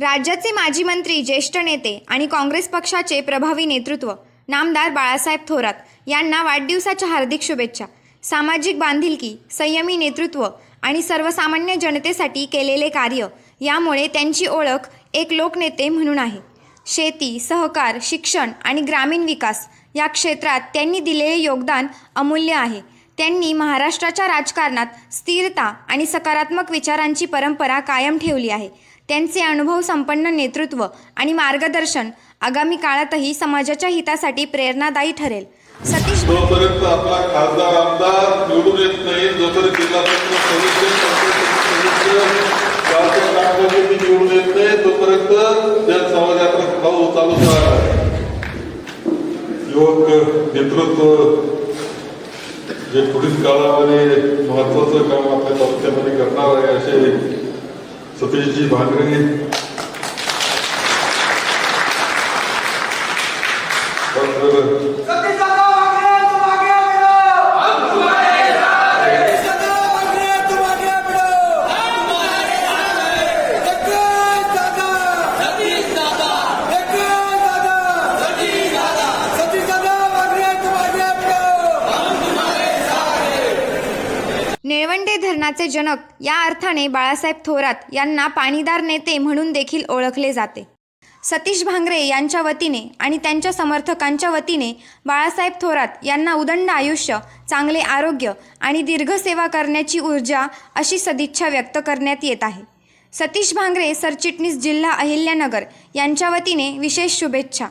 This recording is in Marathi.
राज्याचे माजी मंत्री ज्येष्ठ नेते आणि काँग्रेस पक्षाचे प्रभावी नेतृत्व नामदार बाळासाहेब थोरात यांना वाढदिवसाच्या हार्दिक शुभेच्छा. सामाजिक बांधिलकी संयमी नेतृत्व आणि सर्वसामान्य जनतेसाठी केलेले कार्य यामुळे त्यांची ओळख एक लोकनेते म्हणून आहे. शेती सहकार शिक्षण आणि ग्रामीण विकास या क्षेत्रात त्यांनी दिलेले योगदान अमूल्य आहे. त्यांनी महाराष्ट्राच्या राजकारणात स्थिरता आणि सकारात्मक विचारांची परंपरा कायम ठेवली आहे. त्यांचे अनुभव संपन्न नेतृत्व आणि मार्गदर्शन आगामी काळातही समाजाच्या हितासाठी प्रेरणादायी ठरेल. सतीश जोपर्यंत आपला खासदार आमदार निवडून येत नाही जोपर्यंत जिल्हा निवडून येत नाही तोपर्यंत जन समाजाचा भाऊ चालू युवक नेतृत्व जे पुढील काळामध्ये महत्वाचं काम आपल्या तालुक्यामध्ये करणार आहे असे सतीशजी भांगरे डॉक्टर निळवंडे धरणाचे जनक या अर्थाने बाळासाहेब थोरात यांना पाणीदार नेते म्हणून देखील ओळखले जाते. सतीश भांगरे यांच्या वतीने आणि त्यांच्या समर्थकांच्या वतीने बाळासाहेब थोरात यांना उदंड आयुष्य चांगले आरोग्य आणि दीर्घ सेवा करण्याची ऊर्जा अशी सदिच्छा व्यक्त करण्यात येत आहे. सतीश भांगरे सरचिटणीस जिल्हा अहिल्यानगर यांच्या वतीने विशेष शुभेच्छा.